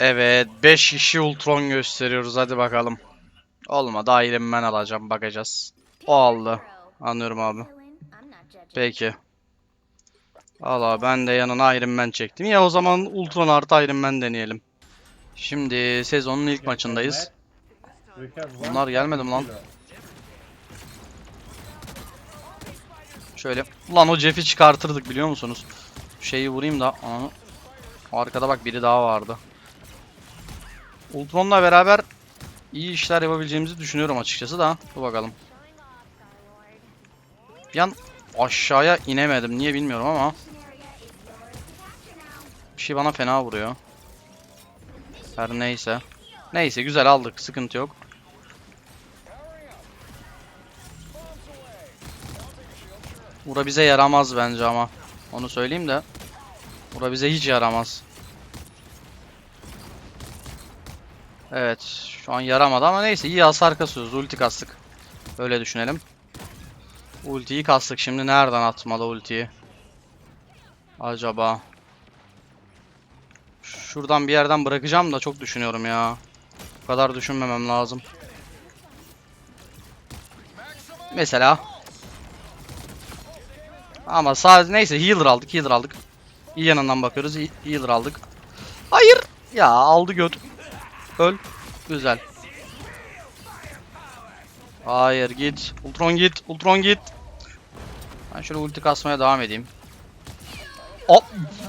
Evet 5 kişi Ultron gösteriyoruz hadi bakalım. Olmadı Iron Man alacağım bakacağız. O aldı. Anlıyorum abi. Peki. Valla ben de yanına Iron Man çektim. Ya o zaman Ultron artı Iron Man deneyelim. Şimdi sezonun ilk maçındayız. Bunlar gelmedi mi lan? Şöyle. Ulan o Jeff'i çıkartırdık biliyor musunuz? Şeyi vurayım da. Ananı. Arkada bak biri daha vardı. Ultron'la beraber iyi işler yapabileceğimizi düşünüyorum açıkçası da. Dur bakalım. Bir an aşağıya inemedim. Niye bilmiyorum ama. Bir şey bana fena vuruyor. Her neyse. Neyse güzel aldık. Sıkıntı yok. Bura bize yaramaz bence ama. Onu söyleyeyim de. Bura bize hiç yaramaz. Evet. Şu an yaramadı ama neyse iyi hasar kasıyoruz. Ulti kastık. Öyle düşünelim. Ultiyi kastık. Şimdi nereden atmalı ultiyi? Acaba? Şuradan bir yerden bırakacağım da çok düşünüyorum ya. Bu kadar düşünmemem lazım. Mesela. Ama sadece neyse healer aldık healer aldık. İyi yanından bakıyoruz he- healer aldık. Hayır. Ya aldı göt. Öl. Güzel. Hayır git. Ultron git. Ultron git. Ben şöyle ulti kasmaya devam edeyim. Hop.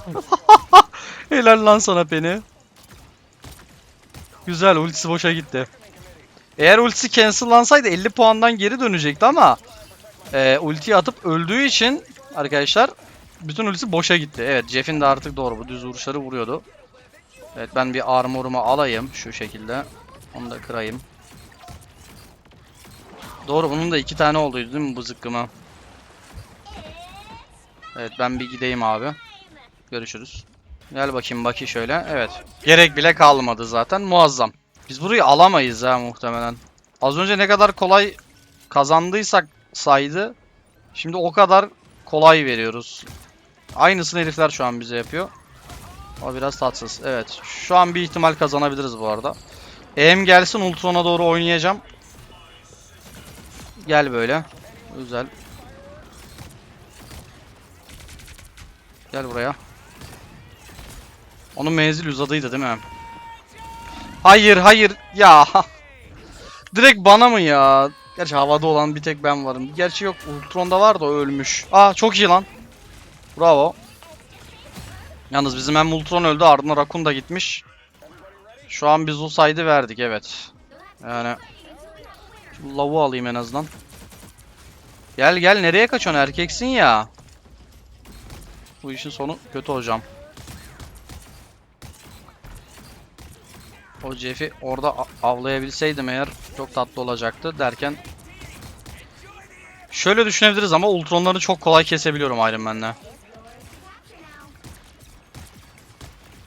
Helal lan sana beni. Güzel ultisi boşa gitti. Eğer ultisi cancellansaydı 50 puandan geri dönecekti ama e, ultiyi atıp öldüğü için arkadaşlar bütün ultisi boşa gitti. Evet Jeff'in de artık doğru bu düz vuruşları vuruyordu. Evet ben bir armorumu alayım şu şekilde. Onu da kırayım. Doğru bunun da iki tane olduydu değil mi bu zıkkıma? Evet ben bir gideyim abi. Görüşürüz. Gel bakayım bakayım şöyle. Evet. Gerek bile kalmadı zaten. Muazzam. Biz burayı alamayız ha muhtemelen. Az önce ne kadar kolay kazandıysak saydı. Şimdi o kadar kolay veriyoruz. Aynısını herifler şu an bize yapıyor. O biraz tatsız. Evet. Şu an bir ihtimal kazanabiliriz bu arada. EM gelsin Ultron'a doğru oynayacağım. Gel böyle. Güzel. Gel buraya. Onun menzil uzadıydı değil mi? Hayır hayır ya. Direkt bana mı ya? Gerçi havada olan bir tek ben varım. Gerçi yok Ultron'da var da ölmüş. Aa çok iyi lan. Bravo. Yalnız bizim hem Ultron öldü ardından Rakun da gitmiş. Şu an biz o saydı verdik evet. Yani. Lavu alayım en azından. Gel gel nereye kaçıyorsun erkeksin ya. Bu işin sonu kötü hocam. O Jeff'i orada avlayabilseydim eğer çok tatlı olacaktı derken Şöyle düşünebiliriz ama Ultron'ları çok kolay kesebiliyorum Iron Man'le.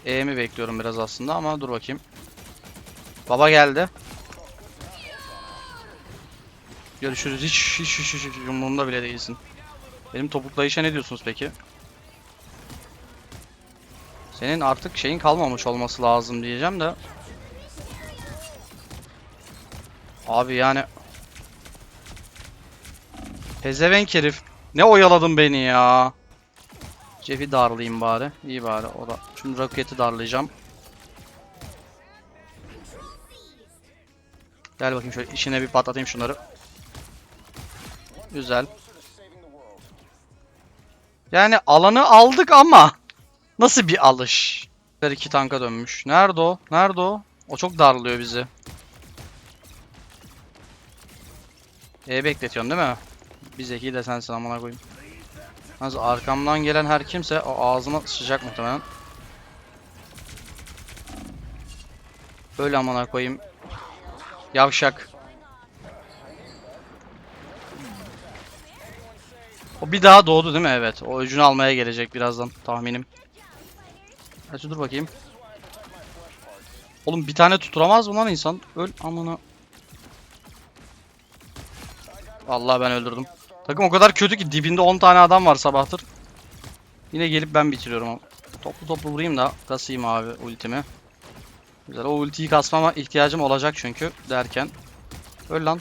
E'mi bekliyorum biraz aslında ama dur bakayım. Baba geldi. Görüşürüz. Hiç hiç hiç hiç, hiç umurumda bile değilsin. Benim topuklayışa ne diyorsunuz peki? Senin artık şeyin kalmamış olması lazım diyeceğim de. Abi yani Pezevenk herif. Ne oyaladın beni ya. Jeff'i darlayayım bari. İyi bari o da. Şimdi roketi darlayacağım. Gel bakayım şöyle içine bir patlatayım şunları. Güzel. Yani alanı aldık ama nasıl bir alış? Her iki tanka dönmüş. Nerede o? Nerede o? O çok darlıyor bizi. E bekletiyorsun değil mi? Bir zeki de sensin amına koyayım. Yalnız arkamdan gelen her kimse o ağzıma sıçacak muhtemelen. Böyle amına koyayım. Yavşak. O bir daha doğdu değil mi? Evet. O öcünü almaya gelecek birazdan tahminim. Hadi dur bakayım. Oğlum bir tane tuturamaz mı lan insan? Öl amına. Vallahi ben öldürdüm. Takım o kadar kötü ki dibinde 10 tane adam var sabahtır. Yine gelip ben bitiriyorum. Toplu toplu vurayım da kasayım abi ultimi. Güzel. O ultiyi kasmama ihtiyacım olacak çünkü derken. Öl lan.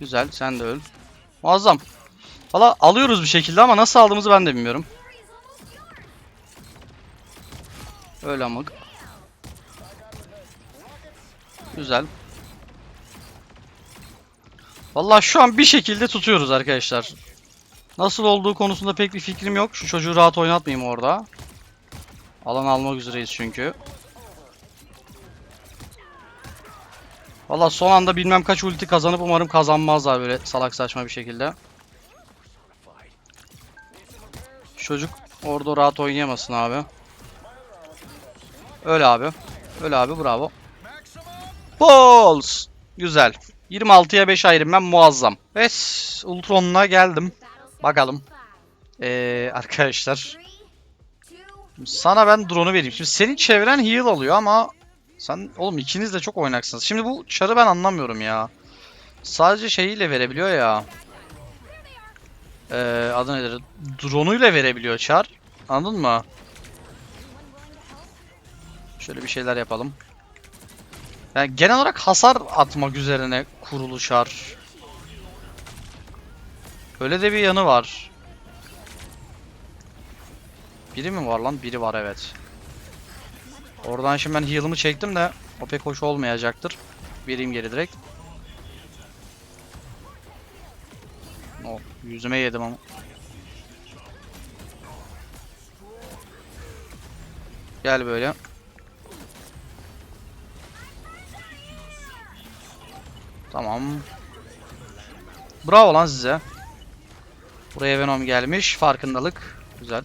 Güzel. Sen de öl. Muazzam. Valla alıyoruz bir şekilde ama nasıl aldığımızı ben de bilmiyorum. Öyle amık. Güzel. Valla şu an bir şekilde tutuyoruz arkadaşlar. Nasıl olduğu konusunda pek bir fikrim yok. Şu çocuğu rahat oynatmayayım orada. Alan almak üzereyiz çünkü. Valla son anda bilmem kaç ulti kazanıp umarım kazanmazlar böyle salak saçma bir şekilde. Çocuk orada rahat oynayamasın abi. Öyle abi. Öyle abi bravo. Balls. Güzel. 26'ya 5 ayrım ben muazzam. Evet Ultron'una geldim. Bakalım. Ee, arkadaşlar. Sana ben drone'u vereyim. Şimdi senin çevren heal alıyor ama sen oğlum ikiniz de çok oynaksınız. Şimdi bu çarı ben anlamıyorum ya. Sadece şeyiyle verebiliyor ya. Ee, adı nedir? Drone'uyla verebiliyor çar. Anladın mı? Şöyle bir şeyler yapalım. Yani genel olarak hasar atmak üzerine kurulu çar. Öyle de bir yanı var. Biri mi var lan? Biri var evet. Oradan şimdi ben heal'ımı çektim de o pek hoş olmayacaktır. Vereyim geri direkt. Oh, yüzüme yedim ama. Gel böyle. Tamam. Bravo lan size. Buraya Venom gelmiş. Farkındalık. Güzel.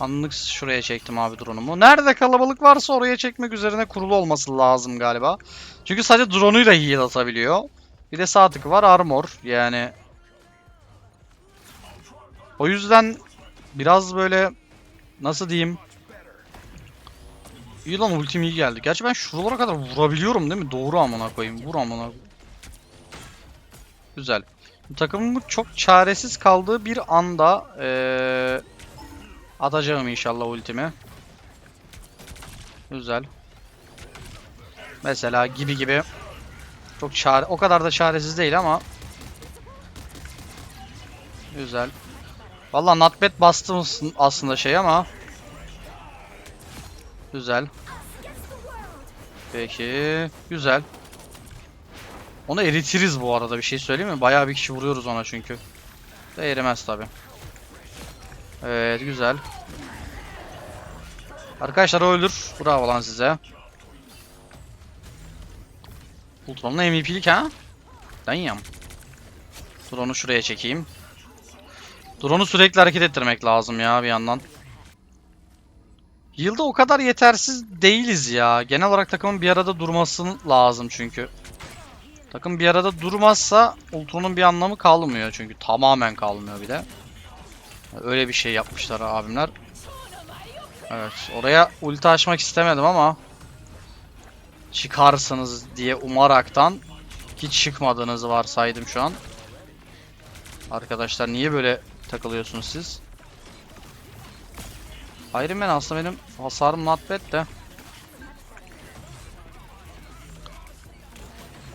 Anlık şuraya çektim abi drone'umu. Nerede kalabalık varsa oraya çekmek üzerine kurulu olması lazım galiba. Çünkü sadece drone'uyla heal atabiliyor. Bir de sağ tıkı var armor. Yani o yüzden biraz böyle nasıl diyeyim? İyi lan ultim iyi geldi. Gerçi ben şuralara kadar vurabiliyorum değil mi? Doğru amına koyayım. Vur amına. Güzel. Takımımın çok çaresiz kaldığı bir anda ee, atacağım inşallah ultimi. Güzel. Mesela gibi gibi. Çok çare o kadar da çaresiz değil ama Güzel. Vallahi notbad bastım aslında şey ama Güzel. Peki. Güzel. Onu eritiriz bu arada bir şey söyleyeyim mi? Bayağı bir kişi vuruyoruz ona çünkü. De erimez tabi. Evet güzel. Arkadaşlar o ölür. Bravo lan size. Ultron'un MVP'lik ha? Danyam. Drone'u şuraya çekeyim. Drone'u sürekli hareket ettirmek lazım ya bir yandan. Yılda o kadar yetersiz değiliz ya. Genel olarak takımın bir arada durması lazım çünkü. Takım bir arada durmazsa Ultron'un bir anlamı kalmıyor çünkü tamamen kalmıyor bir de. Öyle bir şey yapmışlar abimler. Evet oraya ulti açmak istemedim ama çıkarsınız diye umaraktan hiç çıkmadığınızı varsaydım şu an. Arkadaşlar niye böyle takılıyorsunuz siz? Iron Man aslında benim hasarım not bad de.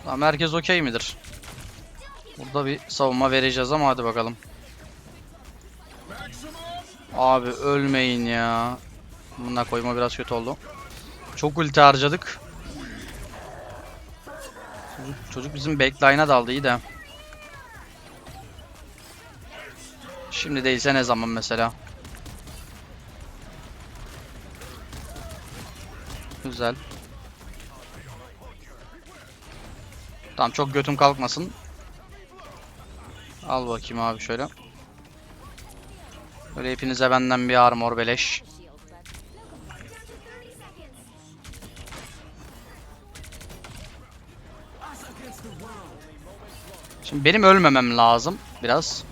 Tamam herkes okey midir? Burada bir savunma vereceğiz ama hadi bakalım. Abi ölmeyin ya. Bununla koyma biraz kötü oldu. Çok ulti harcadık. Çocuk, çocuk bizim backline'a daldı iyi de. Şimdi değilse ne zaman mesela? Güzel. Tamam çok götüm kalkmasın. Al bakayım abi şöyle. Böyle hepinize benden bir armor beleş. Şimdi benim ölmemem lazım biraz.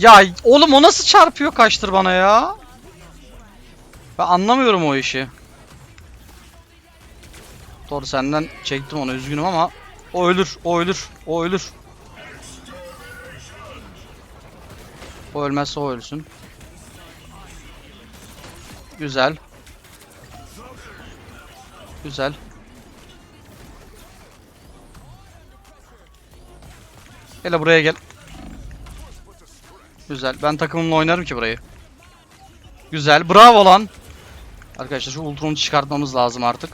Ya oğlum o nasıl çarpıyor kaçtır bana ya? Ben anlamıyorum o işi. Doğru senden çektim onu üzgünüm ama o ölür, o ölür, o ölür. O ölmezse o ölsün. Güzel. Güzel. Hele buraya gel. Güzel. Ben takımımla oynarım ki burayı. Güzel. Bravo lan. Arkadaşlar şu Ultron'u çıkartmamız lazım artık.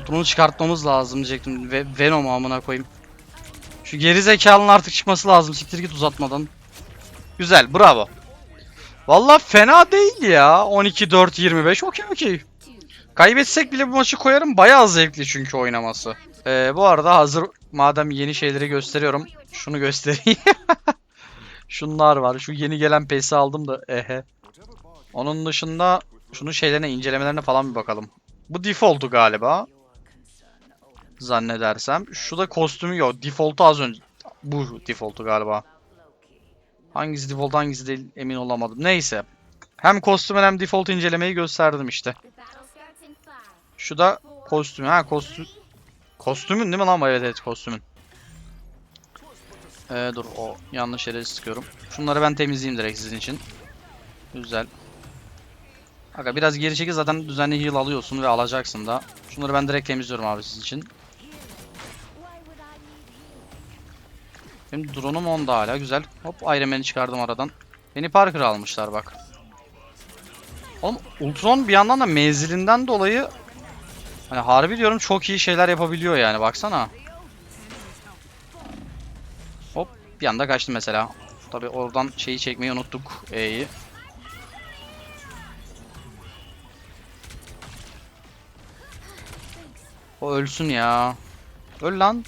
Ultron'u çıkartmamız lazım diyecektim. Ve Venom amına koyayım. Şu geri zekalının artık çıkması lazım. Siktir git uzatmadan. Güzel. Bravo. Vallahi fena değil ya. 12-4-25 okey okey. Kaybetsek bile bu maçı koyarım. Bayağı zevkli çünkü oynaması. Ee, bu arada hazır madem yeni şeyleri gösteriyorum. Şunu göstereyim. Şunlar var. Şu yeni gelen PES'i aldım da ehe. Onun dışında şunun şeylerine, incelemelerine falan bir bakalım. Bu default'u galiba. Zannedersem. Şu da kostümü yok. Default'u az önce. Bu default'u galiba. Hangisi default hangisi değil emin olamadım. Neyse. Hem kostümün hem default incelemeyi gösterdim işte. Şu da kostümü. Ha kostüm. Kostümün değil mi lan? Evet evet kostümün. Ee, dur o yanlış yere sıkıyorum. Şunları ben temizleyeyim direkt sizin için. Güzel. Aga biraz geri çekil zaten düzenli heal alıyorsun ve alacaksın da. Şunları ben direkt temizliyorum abi sizin için. Benim drone'um onda hala güzel. Hop Iron çıkardım aradan. Beni Parker almışlar bak. Oğlum Ultron bir yandan da menzilinden dolayı hani harbi diyorum çok iyi şeyler yapabiliyor yani baksana. Bir anda kaçtı mesela. Tabi oradan şeyi çekmeyi unuttuk E'yi. O ölsün ya. Öl lan.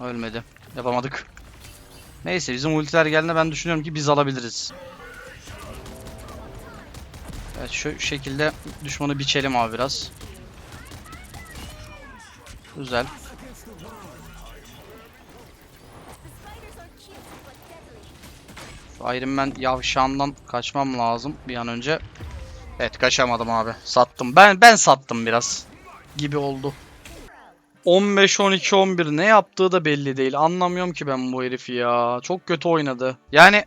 Ölmedi. Yapamadık. Neyse bizim ultiler geldiğinde ben düşünüyorum ki biz alabiliriz. Evet şu şekilde düşmanı biçelim abi biraz. Güzel. Iron Man yavşağından kaçmam lazım bir an önce. Evet kaçamadım abi. Sattım. Ben ben sattım biraz. Gibi oldu. 15 12 11 ne yaptığı da belli değil. Anlamıyorum ki ben bu herifi ya. Çok kötü oynadı. Yani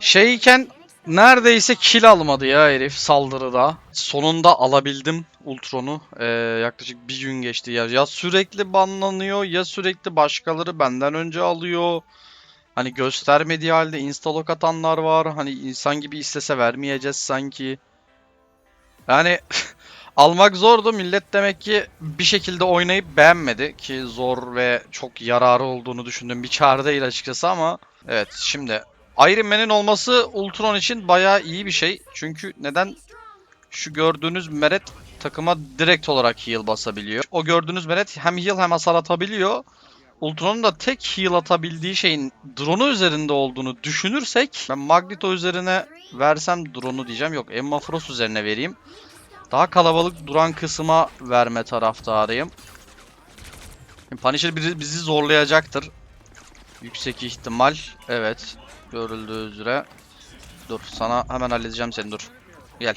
şeyken neredeyse kill almadı ya herif saldırıda. Sonunda alabildim Ultron'u. Ee, yaklaşık bir gün geçti ya. Ya sürekli banlanıyor ya sürekli başkaları benden önce alıyor. Hani göstermediği halde instalok atanlar var. Hani insan gibi istese vermeyeceğiz sanki. Yani almak zordu. Millet demek ki bir şekilde oynayıp beğenmedi ki zor ve çok yararı olduğunu düşündüğüm bir çağrı değil açıkçası ama evet şimdi Iron Man'in olması Ultron için bayağı iyi bir şey. Çünkü neden şu gördüğünüz meret takıma direkt olarak heal basabiliyor. O gördüğünüz meret hem heal hem hasar atabiliyor. Ultron'un da tek heal atabildiği şeyin drone'u üzerinde olduğunu düşünürsek ben Magneto üzerine versem drone'u diyeceğim. Yok Emma Frost üzerine vereyim. Daha kalabalık duran kısma verme taraftarıyım. Punisher bizi zorlayacaktır. Yüksek ihtimal. Evet. Görüldüğü üzere. Dur sana hemen halledeceğim seni dur. Gel.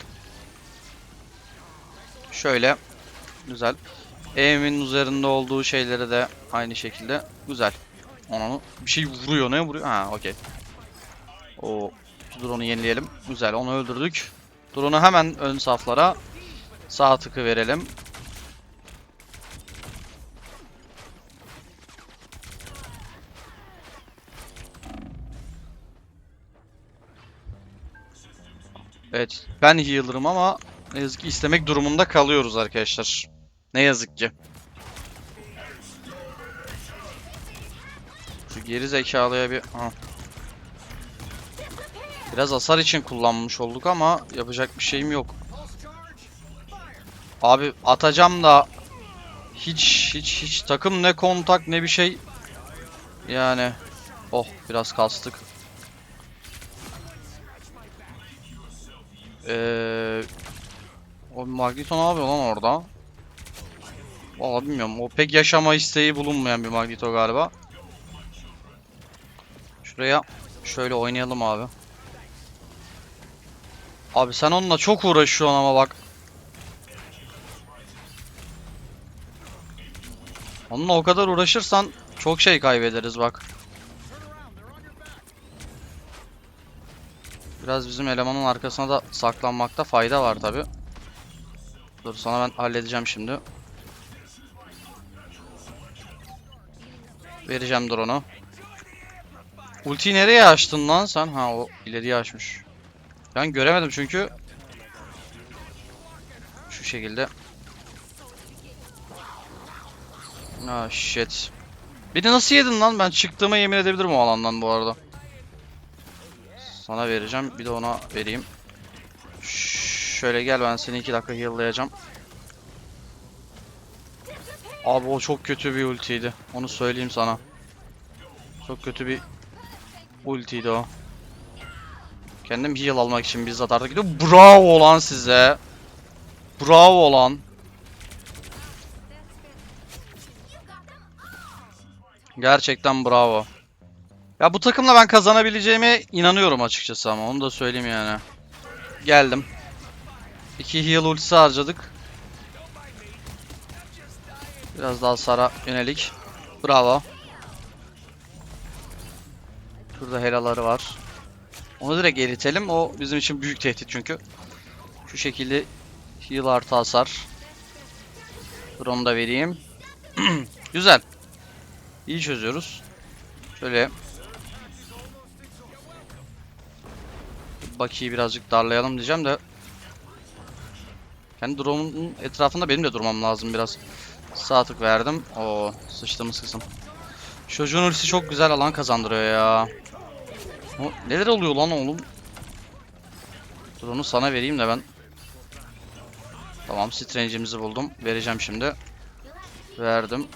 Şöyle. Güzel. Evimin üzerinde olduğu şeyleri de aynı şekilde. Güzel. Onu bir şey vuruyor. Ne vuruyor? Ha okey. O drone'u yenileyelim. Güzel onu öldürdük. Drone'u hemen ön saflara sağ tıkı verelim. Evet ben healer'ım ama ne yazık ki istemek durumunda kalıyoruz arkadaşlar. Ne yazık ki. Şu geri zekalıya bir... Ha. Biraz hasar için kullanmış olduk ama yapacak bir şeyim yok. Abi atacağım da hiç hiç hiç takım ne kontak ne bir şey. Yani oh biraz kastık. Eee o Magneto ne yapıyor lan orada? Valla bilmiyorum. O pek yaşama isteği bulunmayan bir Magneto galiba. Şuraya şöyle oynayalım abi. Abi sen onunla çok uğraşıyorsun ama bak. Onunla o kadar uğraşırsan çok şey kaybederiz bak. Biraz bizim elemanın arkasına da saklanmakta fayda var tabi. Dur sana ben halledeceğim şimdi. Vereceğim drone'u. Ultiyi nereye açtın lan sen? Ha o ileriye açmış. Ben göremedim çünkü. Şu şekilde. Ah shit. Beni nasıl yedin lan? Ben çıktığıma yemin edebilirim o alandan bu arada. Sana vereceğim. Bir de ona vereyim. Şöyle gel ben seni 2 dakika heal'layacağım. Abi o çok kötü bir ultiydi. Onu söyleyeyim sana. Çok kötü bir ultiydi o. Kendim heal almak için bizzat artık gidiyorum. Bravo lan size. Bravo lan. Gerçekten bravo. Ya bu takımla ben kazanabileceğime inanıyorum açıkçası ama onu da söyleyeyim yani. Geldim. İki heal ultisi harcadık. Biraz daha Sara yönelik. Bravo. Şurada helaları var. Onu direkt eritelim. O bizim için büyük tehdit çünkü. Şu şekilde heal artı hasar. Dur da vereyim. Güzel. İyi çözüyoruz. Şöyle. Baki'yi birazcık darlayalım diyeceğim de. Kendi drone'un etrafında benim de durmam lazım biraz. Sağ tık verdim. Oo, sıçtığımız kısım. Çocuğun ultisi çok güzel alan kazandırıyor ya. O, neler oluyor lan oğlum? Dur onu sana vereyim de ben. Tamam strange'imizi buldum. Vereceğim şimdi. Verdim.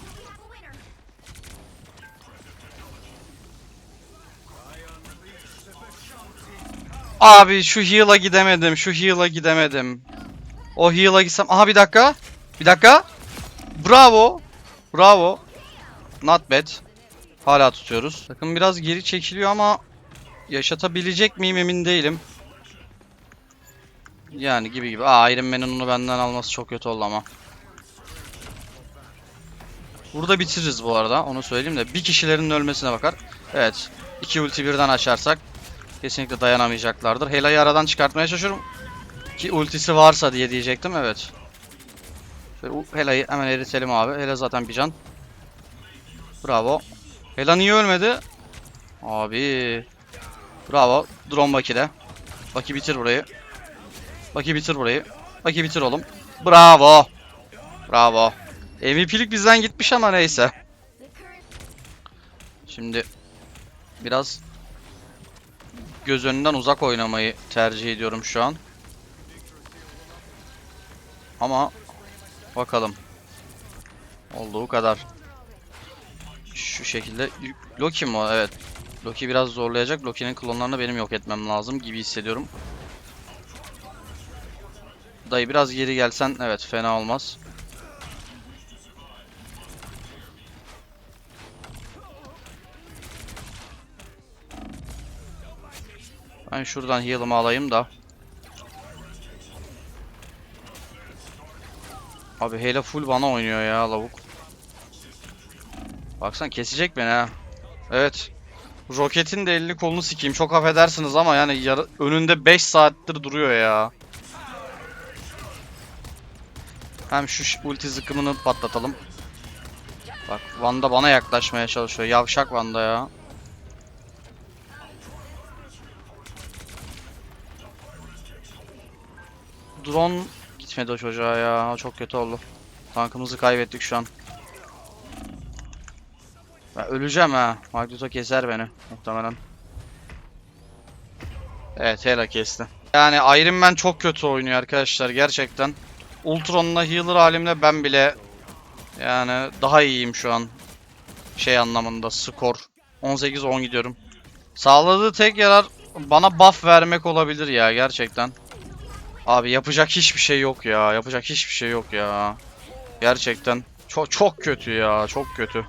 Abi şu heal'a gidemedim. Şu heal'a gidemedim. O heal'a gitsem. Aha bir dakika. Bir dakika. Bravo. Bravo. Not bad. Hala tutuyoruz. Takım biraz geri çekiliyor ama yaşatabilecek miyim emin değilim. Yani gibi gibi. Aa Iron Man'in onu benden alması çok kötü oldu ama. Burada bitiririz bu arada. Onu söyleyeyim de. Bir kişilerin ölmesine bakar. Evet. iki ulti birden açarsak kesinlikle dayanamayacaklardır. Hela'yı aradan çıkartmaya çalışıyorum. Ki ultisi varsa diye diyecektim. Evet. Hela'yı hemen eritelim abi. Hela zaten bir can. Bravo. Hela niye ölmedi? Abi. Bravo. Drone Baki'de. Baki bitir burayı. Baki bitir burayı. Baki bitir oğlum. Bravo. Bravo. MVP'lik bizden gitmiş ama neyse. Şimdi biraz göz önünden uzak oynamayı tercih ediyorum şu an. Ama bakalım. Olduğu kadar. Şu şekilde. Loki mi? Evet. Loki biraz zorlayacak. Loki'nin klonlarını benim yok etmem lazım gibi hissediyorum. Dayı biraz geri gelsen evet fena olmaz. Ben şuradan heal'ımı alayım da. Abi hele full bana oynuyor ya lavuk. Baksan kesecek beni ha. Evet. Roketin de elini kolunu sikeyim. Çok affedersiniz ama yani yarı- önünde 5 saattir duruyor ya. Hem şu ulti zıkkımını patlatalım. Bak Vanda bana yaklaşmaya çalışıyor. Yavşak Vanda ya. Drone gitmedi o çocuğa ya. Çok kötü oldu. Tankımızı kaybettik şu an. Ben öleceğim ha. Magneto keser beni muhtemelen. Evet Hela kesti. Yani Iron Man çok kötü oynuyor arkadaşlar gerçekten. Ultron'la healer halimle ben bile yani daha iyiyim şu an. Şey anlamında skor. 18-10 gidiyorum. Sağladığı tek yarar bana buff vermek olabilir ya gerçekten. Abi yapacak hiçbir şey yok ya. Yapacak hiçbir şey yok ya. Gerçekten çok çok kötü ya. Çok kötü.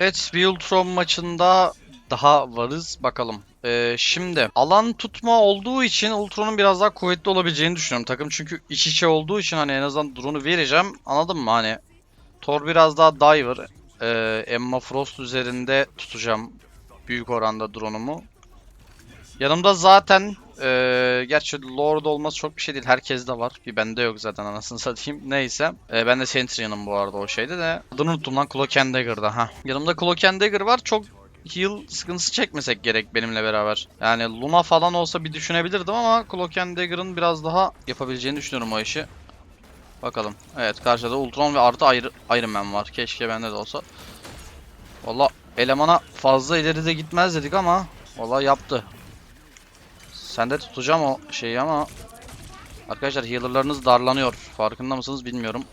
Evet, bir Ultron maçında daha varız. Bakalım. Ee, şimdi alan tutma olduğu için Ultron'un biraz daha kuvvetli olabileceğini düşünüyorum takım. Çünkü iç içe olduğu için hani en azından drone'u vereceğim. Anladın mı hani? Thor biraz daha diver. e, Emma Frost üzerinde tutacağım büyük oranda drone'umu. Yanımda zaten e, gerçi Lord olması çok bir şey değil. Herkes de var. Bir bende yok zaten anasını satayım. Neyse. E, ben de Sentry'nim bu arada o şeyde de. Adını unuttum lan Cloak and Dagger'da. Ha. Yanımda Cloak and Dagger var. Çok heal sıkıntısı çekmesek gerek benimle beraber. Yani Luna falan olsa bir düşünebilirdim ama Cloak and Dagger'ın biraz daha yapabileceğini düşünüyorum o işi. Bakalım. Evet karşıda Ultron ve artı Iron Iron Man var. Keşke bende de olsa. Valla elemana fazla ileride gitmez dedik ama valla yaptı. Sen de tutacağım o şeyi ama Arkadaşlar healer'larınız darlanıyor. Farkında mısınız bilmiyorum.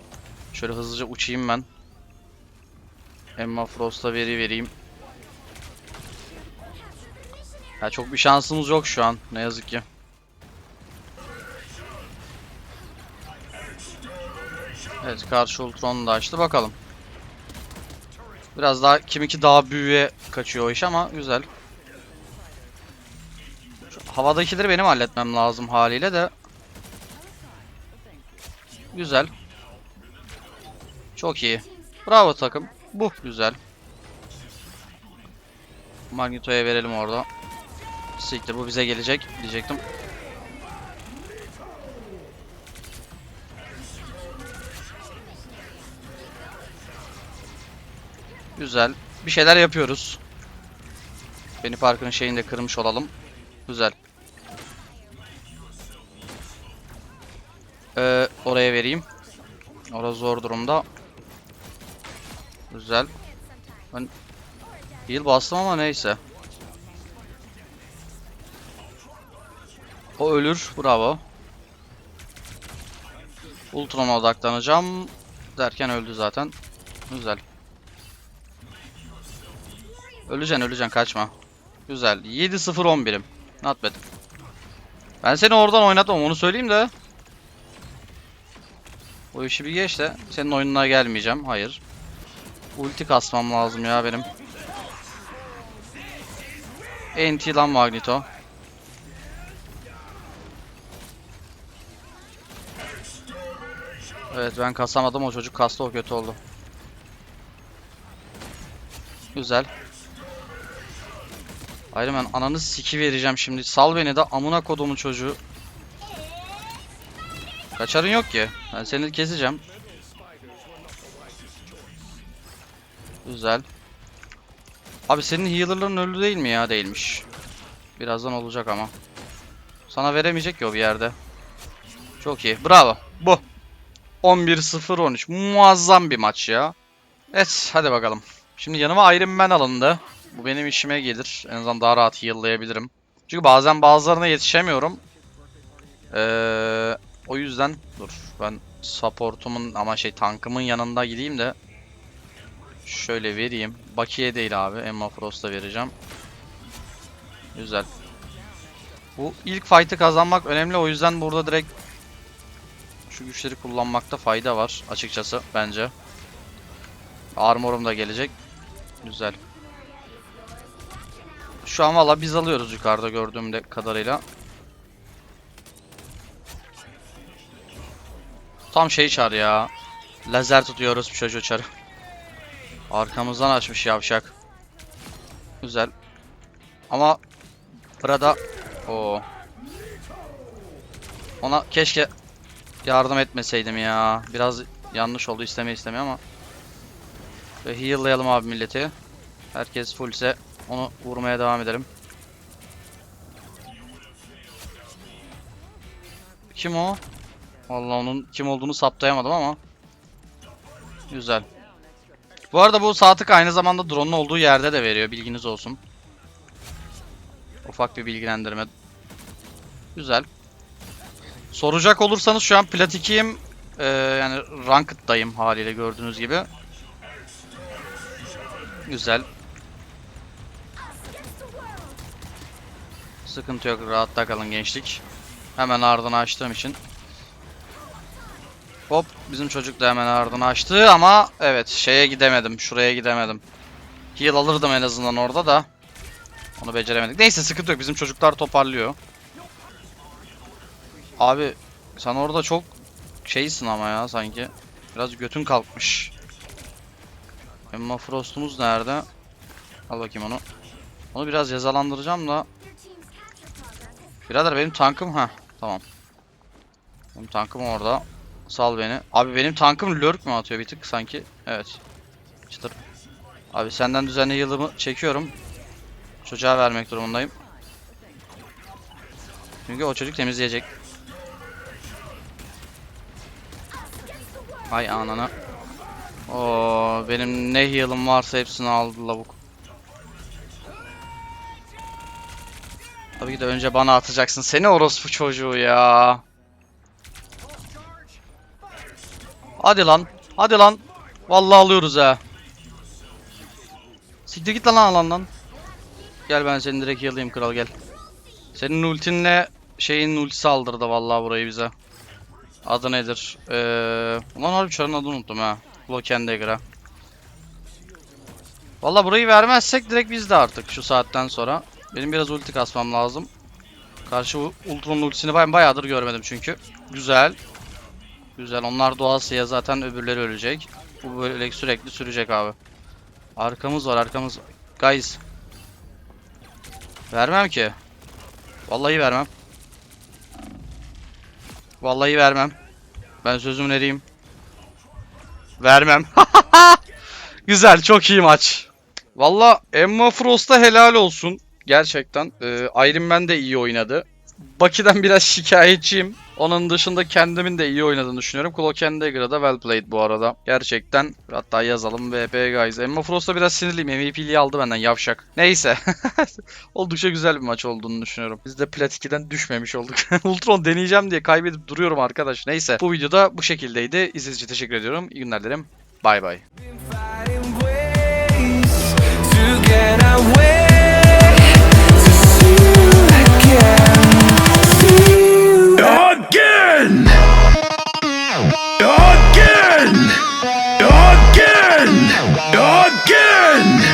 Şöyle hızlıca uçayım ben. Emma Frost'a veri vereyim. Ya çok bir şansımız yok şu an ne yazık ki. Evet karşı Ultron'u da açtı bakalım. Biraz daha kiminki daha büyüğe kaçıyor o iş ama güzel. Havadakileri benim halletmem lazım haliyle de. Güzel. Çok iyi. Bravo takım. Bu güzel. Magneto'ya verelim orada. Siktir bu bize gelecek diyecektim. Güzel. Bir şeyler yapıyoruz. Beni Park'ın şeyini de kırmış olalım. Güzel. Ee, oraya vereyim. Orası zor durumda. Güzel. Ben heal bastım ama neyse. O ölür. Bravo. Ultron'a odaklanacağım. Derken öldü zaten. Güzel. Öleceksin öleceksin kaçma. Güzel. 7-0-11'im. Not bad. Ben seni oradan oynatmam onu söyleyeyim de. O işi bir geç de senin oyununa gelmeyeceğim. Hayır. Ulti kasmam lazım ya benim. NT lan Magneto. Evet ben kasamadım o çocuk kastı o kötü oldu. Güzel. Iron Man ananı siki vereceğim şimdi. Sal beni de amına kodumun çocuğu. Kaçarın yok ki. Ben seni keseceğim. Güzel. Abi senin healer'ların öldü değil mi ya? Değilmiş. Birazdan olacak ama. Sana veremeyecek ki o bir yerde. Çok iyi. Bravo. Bu. 11-0-13. Muazzam bir maç ya. Evet hadi bakalım. Şimdi yanıma Iron Man alındı. Bu benim işime gelir. En azından daha rahat heal'layabilirim. Çünkü bazen bazılarına yetişemiyorum. Ee, o yüzden dur ben supportumun ama şey tankımın yanında gideyim de şöyle vereyim. Bakiye değil abi. Emma Frost'a vereceğim. Güzel. Bu ilk fight'ı kazanmak önemli. O yüzden burada direkt şu güçleri kullanmakta fayda var açıkçası bence. Armor'um da gelecek. Güzel. Şu an valla biz alıyoruz yukarıda gördüğüm kadarıyla. Tam şey çar ya. Lazer tutuyoruz bir çocuğu çarı. Arkamızdan açmış yavşak. Güzel. Ama burada o ona keşke yardım etmeseydim ya. Biraz yanlış oldu isteme isteme ama. Ve heal'layalım abi milleti. Herkes fullse onu vurmaya devam edelim. Kim o? Vallahi onun kim olduğunu saptayamadım ama. Güzel. Bu arada bu saatlik aynı zamanda drone'un olduğu yerde de veriyor. Bilginiz olsun. Ufak bir bilgilendirme. Güzel. Soracak olursanız şu an plat 2'yim. Ee, yani ranked'dayım haliyle gördüğünüz gibi. Güzel. Sıkıntı yok. Rahatta kalın gençlik. Hemen ardını açtığım için. Hop bizim çocuk da hemen ardını açtı ama evet şeye gidemedim. Şuraya gidemedim. Heal alırdım en azından orada da. Onu beceremedik. Neyse sıkıntı yok. Bizim çocuklar toparlıyor. Abi sen orada çok şeysin ama ya sanki. Biraz götün kalkmış. Emma Frost'umuz nerede? Al bakayım onu. Onu biraz cezalandıracağım da. Birader benim tankım ha. Tamam. Benim tankım orada. Sal beni. Abi benim tankım lurk mu atıyor bir tık sanki? Evet. Çıtır. Abi senden düzenli yılımı çekiyorum. Çocuğa vermek durumundayım. Çünkü o çocuk temizleyecek. Ay anana. Oo benim ne heal'ım varsa hepsini aldı lavuk. Tabii ki de önce bana atacaksın. Seni orospu çocuğu ya. Hadi lan. Hadi lan. Vallahi alıyoruz ha. Siktir git lan alandan. Gel ben seni direkt heal'layayım kral gel. Senin ultinle şeyin ultisi aldırdı vallahi burayı bize. Adı nedir? Ee, ulan harbi çarın adını unuttum ha. Lokendegra. Valla burayı vermezsek direkt bizde artık şu saatten sonra. Benim biraz ulti kasmam lazım. Karşı Ultron'un ultisini ben bayağıdır görmedim çünkü. Güzel. Güzel. Onlar doğasıya zaten öbürleri ölecek. Bu böyle sürekli sürecek abi. Arkamız var arkamız. Guys. Vermem ki. Vallahi vermem. Vallahi vermem. Ben sözümün eriyim. Vermem. Güzel, çok iyi maç. Valla Emma Frost'a helal olsun. Gerçekten. Ee, Iron Man de iyi oynadı. Baki'den biraz şikayetçiyim. Onun dışında kendimin de iyi oynadığını düşünüyorum. Clock Dagger'a da well played bu arada. Gerçekten hatta yazalım VP guys. Emma Frost'a biraz sinirliyim. MVP'liği aldı benden yavşak. Neyse. Oldukça güzel bir maç olduğunu düşünüyorum. Biz de Plat 2'den düşmemiş olduk. Ultron deneyeceğim diye kaybedip duruyorum arkadaş. Neyse bu videoda bu şekildeydi. İzlediğiniz için teşekkür ediyorum. İyi günler dilerim. Bay bay. Again! Again! Again! Again!